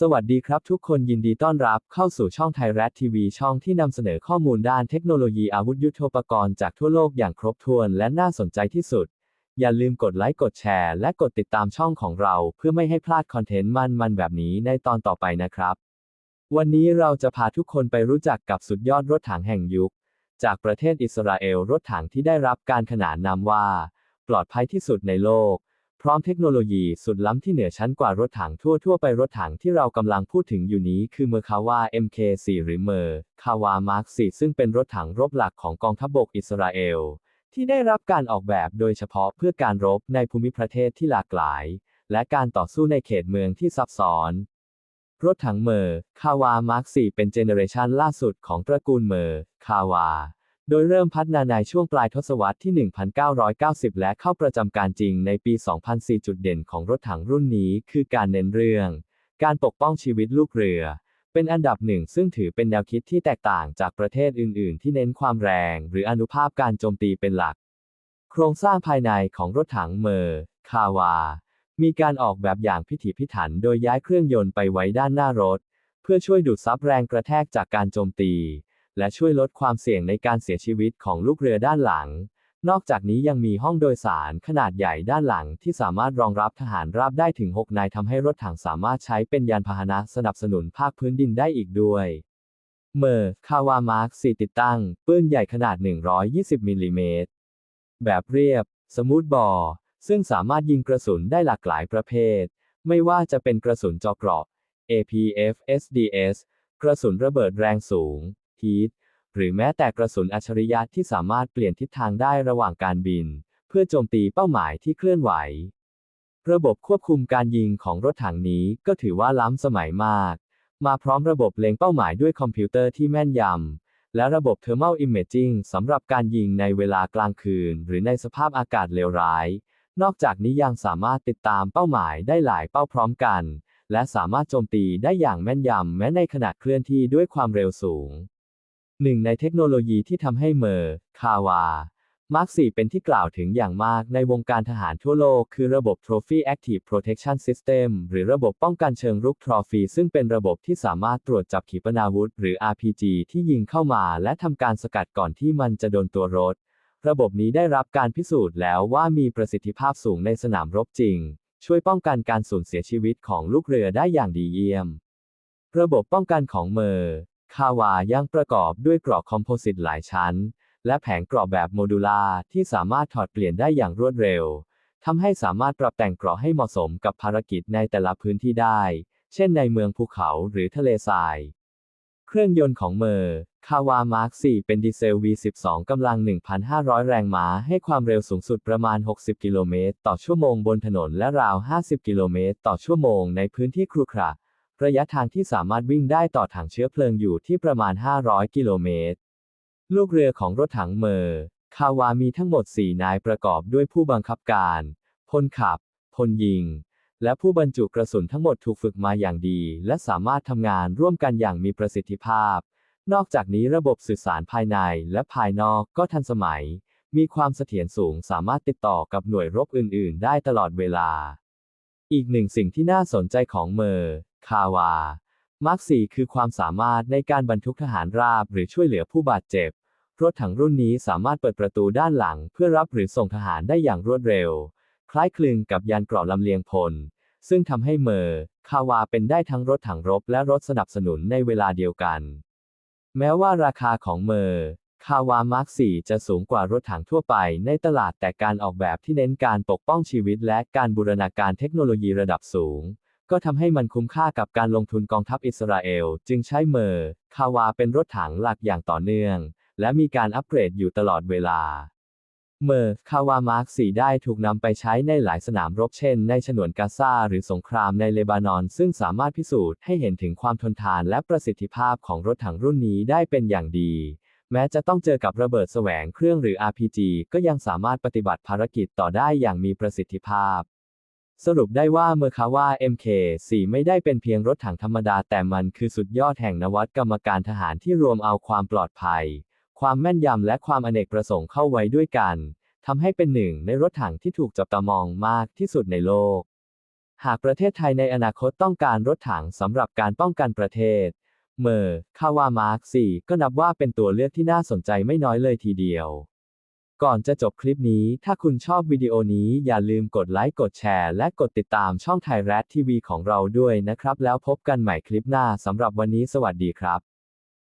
สวัสดีครับทุกคนยินดีต้อนรับเข้าสู่ช่องไทยรัฐทีวีช่องที่นำเสนอข้อมูลด้านเทคโนโลยีอาวุธยุทโธปกรณ์จากทั่วโลกอย่างครบถ้วนและน่าสนใจที่สุด อย่าลืมกดไลค์กดแชร์และกดติดตามช่องของเรา เพื่อไม่ให้พลาดคอนเทนต์มันๆแบบนี้ในตอนต่อไปนะครับ วันนี้เราจะพาทุกคนไปรู้จักกับสุดยอดรถถังแห่งยุค จากประเทศอิสราเอลรถถังที่ได้รับการขนานนามว่า ปลอดภัยที่สุดในโลก พร้อมเทคโนโลยีสุดล้ำที่เหนือชั้นกว่ารถถังทั่วทั่วไปรถถังที่เรากำลังพูดถึงอยู่นี้คือเมอร์คาวา MK4 หรือเมอร์คาวามาร์ค4ซึ่งเป็นรถถังรบหลักของกองทัพบบกอิสราเอล ที่ได้รับการออกแบบโดยเฉพาะเพื่อการรบในภูมิประเทศที่หลากหลาย และการต่อสู้ในเขตเมืองที่ซับซ้อน รถถังเมอร์คาวามาร์ค4เป็นเจเนอเรชันล่าสุดของตระกูลเมอร์คาวา โดยเริ่มพัฒนาในช่วงปลายทศวรรษที่ 1990 และเข้าประจำการจริงในปี 2004 จุดเด่นของรถถังรุ่นนี้ คือการเน้นเรื่อง การปกป้องชีวิตลูกเรือ เป็นอันดับหนึ่งซึ่งถือเป็นแนวคิดที่แตกต่างจากประเทศอื่น ๆ ที่เน้นความแรง หรืออนุภาพการโจมตีเป็นหลัก โครงสร้างภายในของรถถังเมอร์คาวา มีการออกแบบอย่างพิถีพิถัน โดยย้ายเครื่องยนต์ไปไว้ด้านหน้ารถ เพื่อช่วยดูดซับแรงกระแทกจากการโจมตี และช่วยลดความเสี่ยงในการเสียชีวิตของลูกเรือด้านหลัง นอกจากนี้ยังมีห้องโดยสารขนาดใหญ่ด้านหลังที่สามารถรองรับทหารราบได้ถึง 6 นายทำให้รถถังสามารถใช้เป็นยานพาหนะสนับสนุนภาคพื้นดินได้อีกด้วยเมอร์คาวามาร์ค4ติดตั้ง ปืนใหญ่ขนาด 120 มิลลิเมตร แบบเรียบ สมูทบอร์ซึ่งสามารถยิงกระสุนได้หลากหลายประเภท ไม่ว่าจะเป็นกระสุนจอเกราะ APF SDS กระสุนระเบิดแรงสูง HEAT หรือแม้แต่กระสุนอัจฉริยะที่สามารถเปลี่ยนทิศทางได้ระหว่างการบิน เพื่อโจมตีเป้าหมายที่เคลื่อนไหว ระบบควบคุมการยิงของรถถังนี้ก็ถือว่าล้ำสมัยมาก มาพร้อมระบบเล็งเป้าหมายด้วยคอมพิวเตอร์ที่แม่นยำ และระบบ Thermal Imaging สำหรับการยิงในเวลากลางคืน หรือในสภาพอากาศเลวร้าย นอกจากนี้ยังสามารถติดตามเป้าหมายได้หลายเป้าพร้อมกันและสามารถโจมตีได้อย่างแม่นยำแม้ในขณะเคลื่อนที่ด้วยความเร็วสูง หนึ่งในเทคโนโลยีที่ทำให้เมอร์คาวา มาร์ค4เป็นที่กล่าวถึงอย่างมากในวงการทหารทั่วโลก คือระบบ Trophy Active Protection System หรือระบบป้องกันเชิงรุก Trophy ซึ่งเป็นระบบที่สามารถตรวจจับขีปนาวุธ หรือ RPG ที่ยิงเข้ามา และทำการสกัดก่อนที่มันจะโดนตัวรถ ระบบนี้ได้รับการพิสูจน์แล้วว่ามีประสิทธิภาพสูงในสนามรบจริง ช่วยป้องกันการสูญเสียชีวิตของลูกเรือได้อย่างดีเยี่ยม ระบบป้องกันของเมอร์ คาวายังประกอบด้วยกราะคอมโพสิตหลายชั้น และแผงกราะแบบโมดูลาร์ที่สามารถถอดเปลี่ยนได้อย่างรวดเร็วทำให้สามารถปรับแต่งกราะให้เหมาะสมกับภารกิจในแต่ละพื้นที่ได้ เช่นในเมืองภูเขาหรือทะเลทราย เครื่องยนต์ของเมอร์คาวามาร์ค4เป็นดีเซล V12 กำลัง 1,500 แรงม้าให้ความเร็วสูงสุดประมาณ 60 กิโลเมตรต่อชั่วโมงบนถนนและราว 50 กิโลเมตรต่อชั่วโมงในพื้นที่ครุขระ ระยะทางที่สามารถวิ่งได้ต่อถังเชื้อเพลิงอยู่ที่ประมาณ 500 กิโลเมตร ลูกเรือของรถถังเมอร์คาวามีทั้งหมด 4 นายประกอบด้วยผู้บังคับการ พลขับ พลยิง และผู้บรรจุกระสุนทั้งหมดถูกฝึกมาอย่างดี และสามารถทำงานร่วมกันอย่างมีประสิทธิภาพ นอกจากนี้ระบบสื่อสารภายในและภายนอกก็ทันสมัย มีความเสถียรสูงสามารถติดต่อกับหน่วยรบอื่น ๆ ได้ตลอดเวลา อีกหนึ่งสิ่งที่น่าสนใจของเมอร์คาวา มาร์ค4คือความสามารถในการบรรทุกทหารราบหรือช่วยเหลือผู้บาดเจ็บ รถถังรุ่นนี้สามารถเปิดประตูด้านหลัง เพื่อรับหรือส่งทหารได้อย่างรวดเร็ว คล้ายคลึงกับยานเกราะลำเลียงพล ซึ่งทำให้เมอร์คาวาเป็นได้ทั้งรถถังรบและรถสนับสนุนในเวลาเดียวกัน แม้ว่าราคาของเมอร์ คาวามาร์ค4จะสูงกว่ารถถังทั่วไปในตลาดแต่การออกแบบที่เน้นการปกป้องชีวิตและการบูรณาการเทคโนโลยีระดับสูง ก็ทำให้มันคุ้มค่ากับการลงทุนกองทัพอิสราเอล จึงใช้เมอร์คาวาเป็นรถถังหลักอย่างต่อเนื่อง และมีการอัปเกรดอยู่ตลอดเวลา เมอร์คาวามาร์ค4ได้ถูกนำไปใช้ในหลายสนามรบเช่น ในฉนวนกาซาหรือสงครามในเลบานอน ซึ่งสามารถพิสูจน์ให้เห็นถึงความทนทานและประสิทธิภาพของรถถังรุ่นนี้ได้เป็นอย่างดี แม้จะต้องเจอกับระเบิดแสวงเครื่องหรือ RPG ก็ยังสามารถปฏิบัติภารกิจต่อได้อย่างมีประสิทธิภาพ สรุปได้ว่าเมอร์คาว่า MK4 ไม่ได้เป็นเพียงรถถังธรรมดาแต่มันคือสุดยอดแห่งนวัตกรรมการทหารที่รวมเอาความปลอดภัย ความแม่นยำและความอเนกประสงค์เข้าไว้ด้วยกันทำให้เป็นหนึ่งในรถถังที่ถูกจับตามองมากที่สุดในโลก หากประเทศไทยในอนาคตต้องการรถถังสำหรับการป้องกันประเทศ เมอร์คาวามาร์ก4ก็นับว่าเป็นตัวเลือกที่น่าสนใจไม่น้อยเลยทีเดียว ก่อนจะจบคลิปนี้ ถ้าคุณชอบวิดีโอนี้อย่าลืมกดไลค์ กดแชร์ และกดติดตามช่องไทยรัฐทีวีของเราด้วยนะครับ แล้วพบกันใหม่คลิปหน้าสำหรับวันนี้สวัสดีครับ